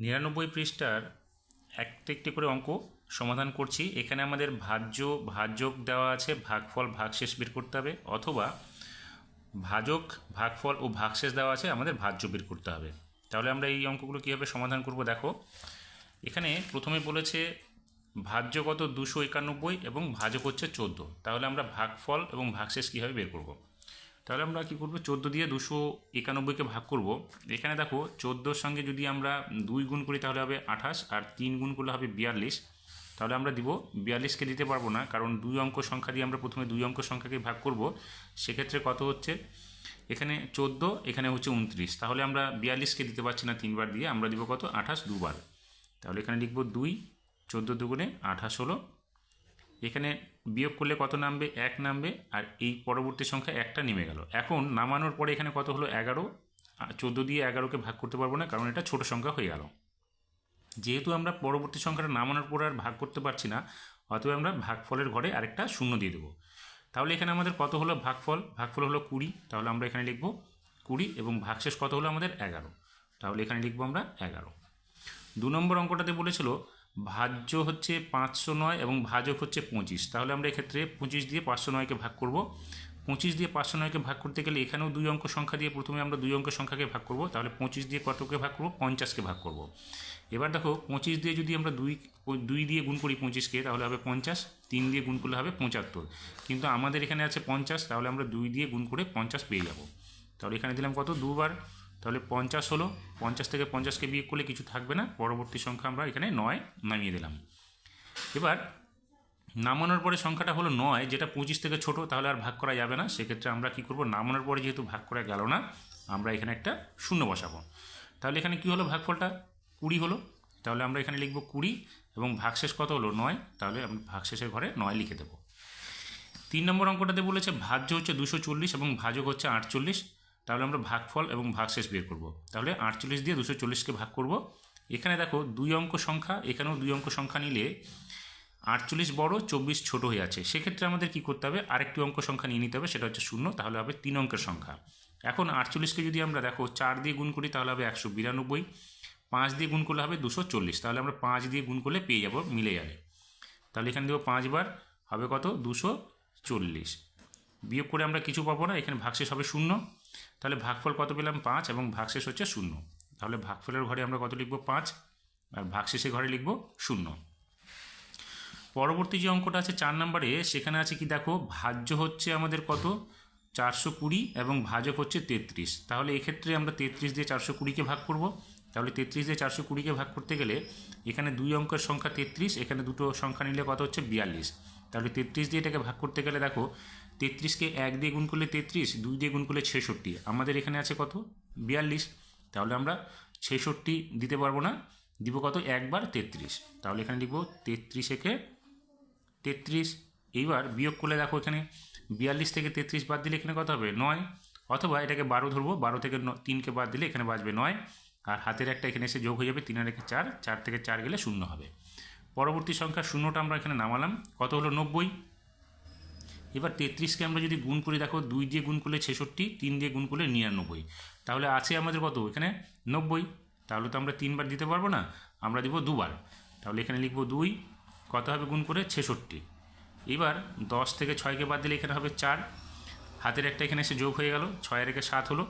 নিরানব্বই পৃষ্ঠার একটা একটি করে অঙ্ক সমাধান করছি। এখানে আমাদের ভাজ্য ভাজক দেওয়া আছে, ভাগফল, ভাগশেষ বের করতে হবে, অথবা ভাজক, ভাগফল ও ভাগশেষ দেওয়া আছে, আমাদের ভাজ্য বের করতে হবে। তাহলে আমরা এই অঙ্কগুলো কীভাবে সমাধান করব দেখো। এখানে প্রথমে বলেছে ভাজ্য কত দুশো একানব্বই এবং ভাজক হচ্ছে চোদ্দ। তাহলে আমরা ভাগফল এবং ভাগশেষ কীভাবে বের করব? তাহলে আমরা কী করব? চোদ্দ দিয়ে দুশো একানব্বইকে ভাগ করব। এখানে দেখো, চোদ্দোর সঙ্গে যদি আমরা দুই গুণ করি তাহলে হবে আঠাশ, আর তিন গুণ করলে হবে বিয়াল্লিশ। তাহলে আমরা দিব বিয়াল্লিশকে দিতে পারব না, কারণ দুই অঙ্ক সংখ্যা দিয়ে আমরা প্রথমে দুই অঙ্ক সংখ্যাকে ভাগ করব। সেক্ষেত্রে কত হচ্ছে? এখানে চোদ্দ, এখানে হচ্ছে উনত্রিশ। তাহলে আমরা বিয়াল্লিশকে দিতে পারছি না তিনবার দিয়ে, আমরা দিব কত? আঠাশ দুবার। তাহলে এখানে লিখব দুই, চোদ্দ দুগুণে আঠাশ হলো এখানে বিয়োগ করলে কত নামবে? এক নামবে, আর এই পরবর্তী সংখ্যা একটা নেমে গেল। এখন নামানোর পরে এখানে কত হলো? এগারো। চোদ্দ দিয়ে এগারোকে ভাগ করতে পারব না, কারণ এটা ছোট সংখ্যা হয়ে গেল। যেহেতু আমরা পরবর্তী সংখ্যাটা নামানোর পর আর ভাগ করতে পারছি না, অতএব আমরা ভাগফলের ঘরে আরেকটা শূন্য দিয়ে দেবো। তাহলে এখানে আমাদের কত হলো? ভাগফল। ভাগফল হলো কুড়ি। তাহলে আমরা এখানে লিখব কুড়ি এবং ভাগশেষ কত হলো? আমাদের এগারো। তাহলে এখানে লিখব আমরা এগারো। দু নম্বর অঙ্কটাতে বলেছিল ভাজ্য হচ্ছে পাঁচশো নয় এবং ভাজক হচ্ছে পঁচিশ। তাহলে আমরা এক্ষেত্রে পঁচিশ দিয়ে পাঁচশো নয়কে ভাগ করব। পঁচিশ দিয়ে পাঁচশো নয়কে ভাগ করতে গেলে এখানেও দুই অঙ্ক সংখ্যা দিয়ে প্রথমে আমরা দুই অঙ্ক সংখ্যাকে ভাগ করব। তাহলে পঁচিশ দিয়ে কতকে ভাগ করব? পঞ্চাশকে ভাগ করব। এবার দেখো, পঁচিশ দিয়ে যদি আমরা দুই দুই দিয়ে গুণ করি পঁচিশকে, তাহলে হবে পঞ্চাশ। তিন দিয়ে গুণ করলে হবে পঁচাত্তর। কিন্তু আমাদের এখানে আছে পঞ্চাশ, তাহলে আমরা দুই দিয়ে গুণ করে পঞ্চাশ পেয়ে যাব। তাহলে এখানে দিলাম কত? দুবার তাহলে পঞ্চাশ হলো, পঞ্চাশ থেকে পঞ্চাশকে বিয়োগ করলে কিছু থাকবে না, পরবর্তী সংখ্যা আমরা এখানে নয় নামিয়ে দিলাম। এবার নামানোর পরে সংখ্যাটা হলো নয়, যেটা পঁচিশ থেকে ছোট, তাহলে আর ভাগ করা যাবে না। সেক্ষেত্রে আমরা কি করব? নামানোর পরে যেহেতু ভাগ করা গেল না, আমরা এখানে একটা শূন্য বসাবো। তাহলে এখানে কি হলো ভাগফলটা? কুড়ি হলো। তাহলে আমরা এখানে লিখব কুড়ি, এবং ভাগশেষ কত হলো? নয়। তাহলে আমরা ভাগশেষের ঘরে নয় লিখে দেবো। তিন নম্বর অঙ্কটাতে বলেছে ভাজ্য হচ্ছে দুশো চল্লিশ এবং ভাজক হচ্ছে আটচল্লিশ। তাহলে আমরা ভাগফল এবং ভাগশেষ বের করব। তাহলে আটচল্লিশ দিয়ে দুশো চল্লিশকে ভাগ করব। এখানে দেখো দুই অঙ্ক সংখ্যা, এখানেও দুই অঙ্ক সংখ্যা নিলে আটচল্লিশ বড়, চব্বিশ ছোট হয়ে আছে। সেক্ষেত্রে আমাদের কি করতে হবে? আরেকটি অঙ্ক সংখ্যা নিয়ে নিতে হবে, সেটা হচ্ছে শূন্য, তাহলে হবে তিন অঙ্কের সংখ্যা। এখন আটচল্লিশকে যদি আমরা দেখো চার দিয়ে গুণ করি, তাহলে হবে একশো বিরানব্বই। পাঁচ দিয়ে গুণ করলে হবে দুশো চল্লিশ। তাহলে আমরা পাঁচ দিয়ে গুণ করলে পেয়ে যাব মিলে যাবে। তাহলে এখানে দেবো পাঁচবার হবে কত? দুশো চল্লিশ। বিয়োগ করে আমরা কিছু পাবো না, এখানে ভাগশেষ হবে শূন্য। তাহলে ভাগফল কত পেলাম? পাঁচ এবং ভাগশেষ হচ্ছে শূন্য। তাহলে ভাগফলের ঘরে আমরা কত লিখব? পাঁচ। আর ভাগশেষের ঘরে লিখব শূন্য। পরবর্তী যে অঙ্কটা আছে চার নম্বরে, সেখানে আছে কি দেখো? ভাজ্য হচ্ছে আমাদের কত? চারশো কুড়ি এবং ভাজক হচ্ছে তেত্রিশ। তাহলে এক্ষেত্রে আমরা তেত্রিশ দিয়ে চারশো কুড়িকে ভাগ করব। তাহলে তেত্রিশ দিয়ে চারশো কুড়িকে ভাগ করতে গেলে এখানে দুই অঙ্কের সংখ্যা তেত্রিশ, এখানে দুটো সংখ্যা নিলে কত হচ্ছে? বিয়াল্লিশ। তাহলে তেত্রিশ দিয়ে এটাকে ভাগ করতে গেলে দেখো, তেত্রিশকে এক দিয়ে গুণ করলে তেত্রিশ, দুই দিয়ে গুণ করলে ছেষট্টি। আমাদের এখানে আছে কত? বিয়াল্লিশ। তাহলে আমরা ছেষট্টি দিতে পারব না, দিব কত? একবার তেত্রিশ। তাহলে এখানে লিখব তেত্রিশ একে তেত্রিশ। এইবার বিয়োগ করলে দেখো এখানে বিয়াল্লিশ থেকে তেত্রিশ বাদ দিলে এখানে কত হবে? নয়। অথবা এটাকে বারো ধরবো, বারো থেকে তিনকে বাদ দিলে এখানে বাজবে নয়। আর হাতের একটা এখানে এসে যোগ হয়ে যাবে, তিন আর রেখে চার চার থেকে চার গেলে শূন্য হবে। পরবর্তী সংখ্যা শূন্যটা আমরা এখানে নামালাম। কত হলো? নব্বই। এবার তেত্রিশকে আমরা যদি গুণ করি, দেখো, দুই দিয়ে গুণ করলে ছেষট্টি, তিন দিয়ে গুণ করলে নিরানব্বই। তাহলে আছে আমাদের কত? এখানে নব্বই। তাহলে তো আমরা তিনবার দিতে পারব না, আমরা দিব দুবার। তাহলে এখানে লিখব দুই, কত হবে গুণ করে? ছেষট্টি। এবার দশ থেকে ছয়কে বাদ দিলে এখানে হবে চার। হাতের একটা এখানে এসে যোগ হয়ে গেল, ছয় রেখে সাত হলো।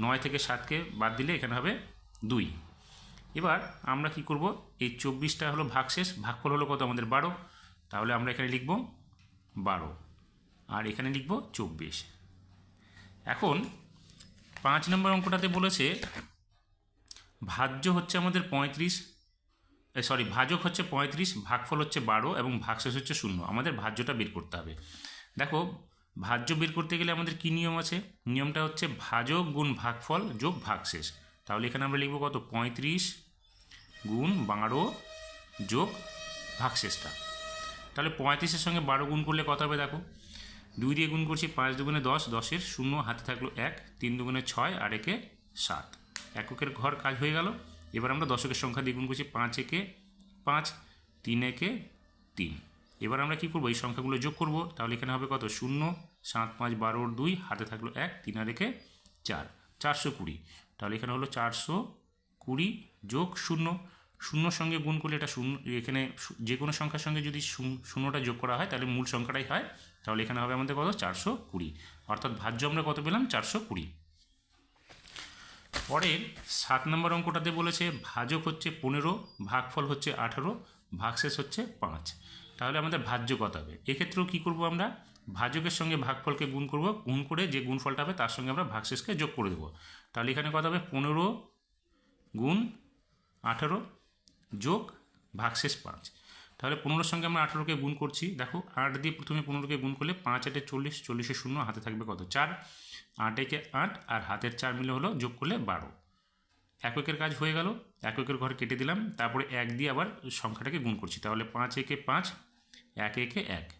নয় থেকে সাতকে বাদ দিলে এখানে হবে দুই। এবার আমরা কি করব? এই চব্বিশটা হলো ভাগশেষ, ভাগফল হলো কত? আমাদের বারো। তাহলে আমরা এখানে লিখব বারো। আর এখানে লিখব চব্বিশ। এখন পাঁচ নম্বর অঙ্কটাতে বলেছে, ভাজ্য হচ্ছে আমাদের পঁয়ত্রিশ সরি, ভাজক হচ্ছে পঁয়ত্রিশ, ভাগফল হচ্ছে বারো এবং ভাগশেষ হচ্ছে শূন্য। আমাদের ভাজ্যটা বের করতে হবে। দেখো, ভাজ্য বের করতে গেলে আমাদের কী নিয়ম আছে? নিয়মটা হচ্ছে ভাজক গুণ ভাগফল যোগ ভাগশেষ। তাহলে এখানে আমরা লিখব কত? পঁয়ত্রিশ গুণ বারো যোগ, ভাগশেষটা। তাহলে পঁয়ত্রিশের সঙ্গে বারো গুণ করলে কত হবে দেখো? দুই দিয়ে গুণ করছি পাঁচ দুগুণে দশ, দশের শূন্য, হাতে থাকল এক, তিন দুগুণে ছয়, আর একে সাত। এককের ঘর কাজ হয়ে গেল। এবার আমরা দশকের সংখ্যা দিয়ে গুণ করছি পাঁচ একে পাঁচ, তিন একে তিন। এবার আমরা কী করব? এই সংখ্যাগুলো যোগ করব। তাহলে এখানে হবে কত? শূন্য, সাত, পাঁচ বারোর দুই, হাতে থাকল এক, তিন, আর একে চার। চারশো কুড়ি। তাহলে এখানে হলো চারশো কুড়ি যোগ শূন্য, শূন্যর সঙ্গে গুণ করলে এটা শূন্য, এখানে যে কোনো সংখ্যার সঙ্গে যদি শূন্য- শূন্যটা যোগ করা হয়, তাহলে মূল সংখ্যাটাই হয়, তাহলে এখানে হবে আমাদের কত? চারশো কুড়ি। অর্থাৎ ভাজ্য আমরা কত পেলাম? চারশো কুড়ি। পরের সাত নম্বর অঙ্কটাতে বলেছে, ভাজক হচ্ছে পনেরো, ভাগফল হচ্ছে আঠারো, ভাগশেষ হচ্ছে পাঁচ। তাহলে আমাদের ভাজ্য কত হবে? এক্ষেত্রেও কী করব আমরা? ভাজকের সঙ্গে ভাগফলকে গুণ করব, গুণ করে যে গুণফলটা হবে, তার সঙ্গে আমরা ভাগশেষকে যোগ করে দেবো। তাহলে এখানে কত হবে? পনেরো গুণ আঠারো যোগ ভাগশেষ পাঁচ। তাহলে পনেরোর সঙ্গে আমরা আঠারোকে গুণ করছি। দেখো, আট দিয়ে প্রথমে পনেরোকে গুণ করলে পাঁচ আটে চল্লিশ, চল্লিশে শূন্য, হাতে থাকবে কত? চার। আট একে আট আর হাতের চার মিলে হলো যোগ করলে বারো। এককের কাজ হয়ে গেল, এককের ঘর কেটে দিলাম, তারপরে এক দিয়ে আবার সংখ্যাটাকে গুণ করছি। তাহলে পাঁচ একে পাঁচ, এক একে এক।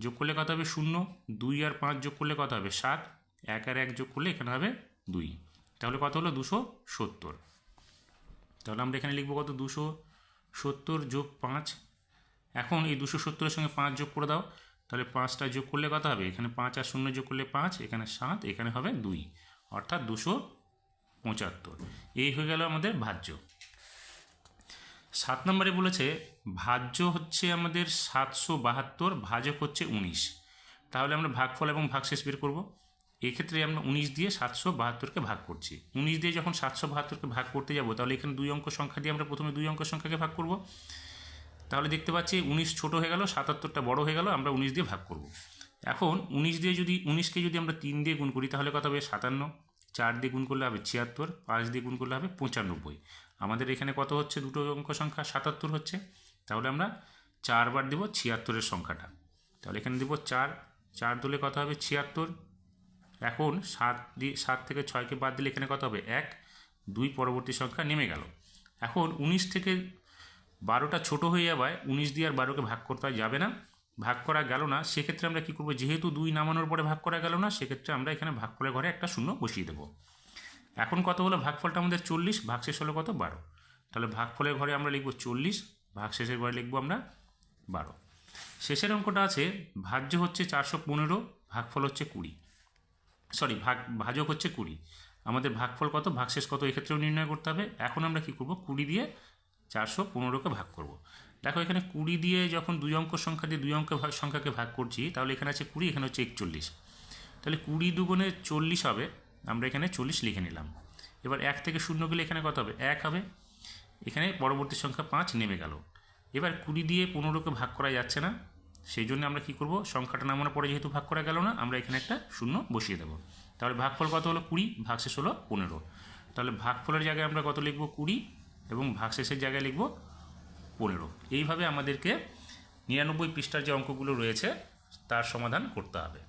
যোগ করলে কত হবে? শূন্য। দুই আর পাঁচ যোগ করলে কত হবে? সাত। এক আর এক যোগ করলে এখানে হবে দুই। তাহলে কত হলো? দুশো সত্তর। তাহলে আমরা এখানে লিখব কত? দুশো সত্তর যোগ পাঁচ। এখন এই দুশো সত্তরের সঙ্গে পাঁচ যোগ করে দাও। তাহলে পাঁচটা যোগ করলে কত হবে? এখানে পাঁচ আর শূন্য যোগ করলে পাঁচ, এখানে সাত, এখানে হবে দুই। অর্থাৎ দুশো পঁচাত্তর। এই হয়ে গেল আমাদের ভাজ্য। সাত নম্বরে বলেছে, ভাজ্য হচ্ছে আমাদের সাতশো বাহাত্তর, ভাজক হচ্ছে উনিশ। তাহলে আমরা ভাগফল এবং ভাগশেষ বের করব। এক্ষেত্রে আমরা উনিশ দিয়ে সাতশো বাহাত্তরকে ভাগ করছি। উনিশ দিয়ে যখন সাতশো বাহাত্তরকে ভাগ করতে যাব, তাহলে এখানে দুই অঙ্ক সংখ্যা দিয়ে আমরা প্রথমে দুই অঙ্ক সংখ্যাকে ভাগ করব। তাহলে দেখতে পাচ্ছি উনিশ ছোট হয়ে গেল, সাতাত্তরটা বড় হয়ে গেল, আমরা উনিশ দিয়ে ভাগ করব। এখন উনিশ দিয়ে যদি, উনিশকে যদি আমরা তিন দিয়ে গুণ করি, তাহলে কত হবে? সাতান্ন। চার দিয়ে গুণ করলে হবে ছিয়াত্তর, পাঁচ দিয়ে গুণ করলে হবে পঁচানব্বই। আমাদের এখানে কত হচ্ছে? দুটো অঙ্ক সংখ্যা, সাতাত্তর হচ্ছে। তাহলে আমরা চারবার দেবো ছিয়াত্তরের সংখ্যাটা। তাহলে এখানে দেবো চার। চার দিলে কত হবে? ছিয়াত্তর। এখন সাত দিয়ে সাত থেকে ছয়কে বাদ দিলে এখানে কত হবে? এক। দুই পরবর্তী সংখ্যা নেমে গেল। এখন উনিশ থেকে বারোটা ছোট হয়ে যাওয়ায় উনিশ দিয়ে আর বারোকে ভাগ করতে যাবে না, ভাগ করা গেল না। সেক্ষেত্রে আমরা কী করব? যেহেতু দুই নামানোর পরে ভাগ করা গেল না, সেক্ষেত্রে আমরা এখানে ভাগ করে ঘরে একটা শূন্য বসিয়ে দেবো। এখন কত হলো? ভাগফলটা আমাদের চল্লিশ, ভাগশেষ হলো কত? বারো। তাহলে ভাগফলের ঘরে আমরা লিখব চল্লিশ, ভাগশেষের ঘরে লিখব আমরা বারো। শেষের অঙ্কটা আছে, ভাজ্য হচ্ছে চারশো পনেরো, ভাগফল হচ্ছে কুড়ি। সরি, ভাগ, ভাজক হচ্ছে কুড়ি। আমাদের ভাগফল কত? ভাগশেষ কত? এক্ষেত্রেও নির্ণয় করতে হবে। এখন আমরা কি করব? কুড়ি দিয়ে চারশো পনেরোকে ভাগ করব। দেখো, এখানে কুড়ি দিয়ে যখন দুই অঙ্ক সংখ্যা দিয়ে দুই অঙ্ক সংখ্যাকে ভাগ করছি, তাহলে এখানে আছে কুড়ি, এখানে হচ্ছে একচল্লিশ। তাহলে কুড়ি দুগুণে চল্লিশ হবে, আমরা এখানে চল্লিশ লিখে নিলাম। এবার এক থেকে শূন্য গেলে এখানে কত হবে? এক হবে। এখানে পরবর্তী সংখ্যা পাঁচ নেমে গেল। এবার কুড়ি দিয়ে পনেরোকে ভাগ করা যাচ্ছে না। সেই জন্য আমরা কি করব? সংখ্যাটা নামানোর পরে যেহেতু ভাগ করা গেল না, আমরা এখানে একটা শূন্য বসিয়ে দেবো। তাহলে ভাগফল কত হলো? কুড়ি ভাগশেষ হলো পনেরো। তাহলে ভাগফলের জায়গায় আমরা কত লিখব? কুড়ি এবং ভাগশেষের জায়গায় লিখব পনেরো। এইভাবে আমাদেরকে নিরানব্বই পৃষ্ঠার যে অঙ্কগুলো রয়েছে, তার সমাধান করতে হবে।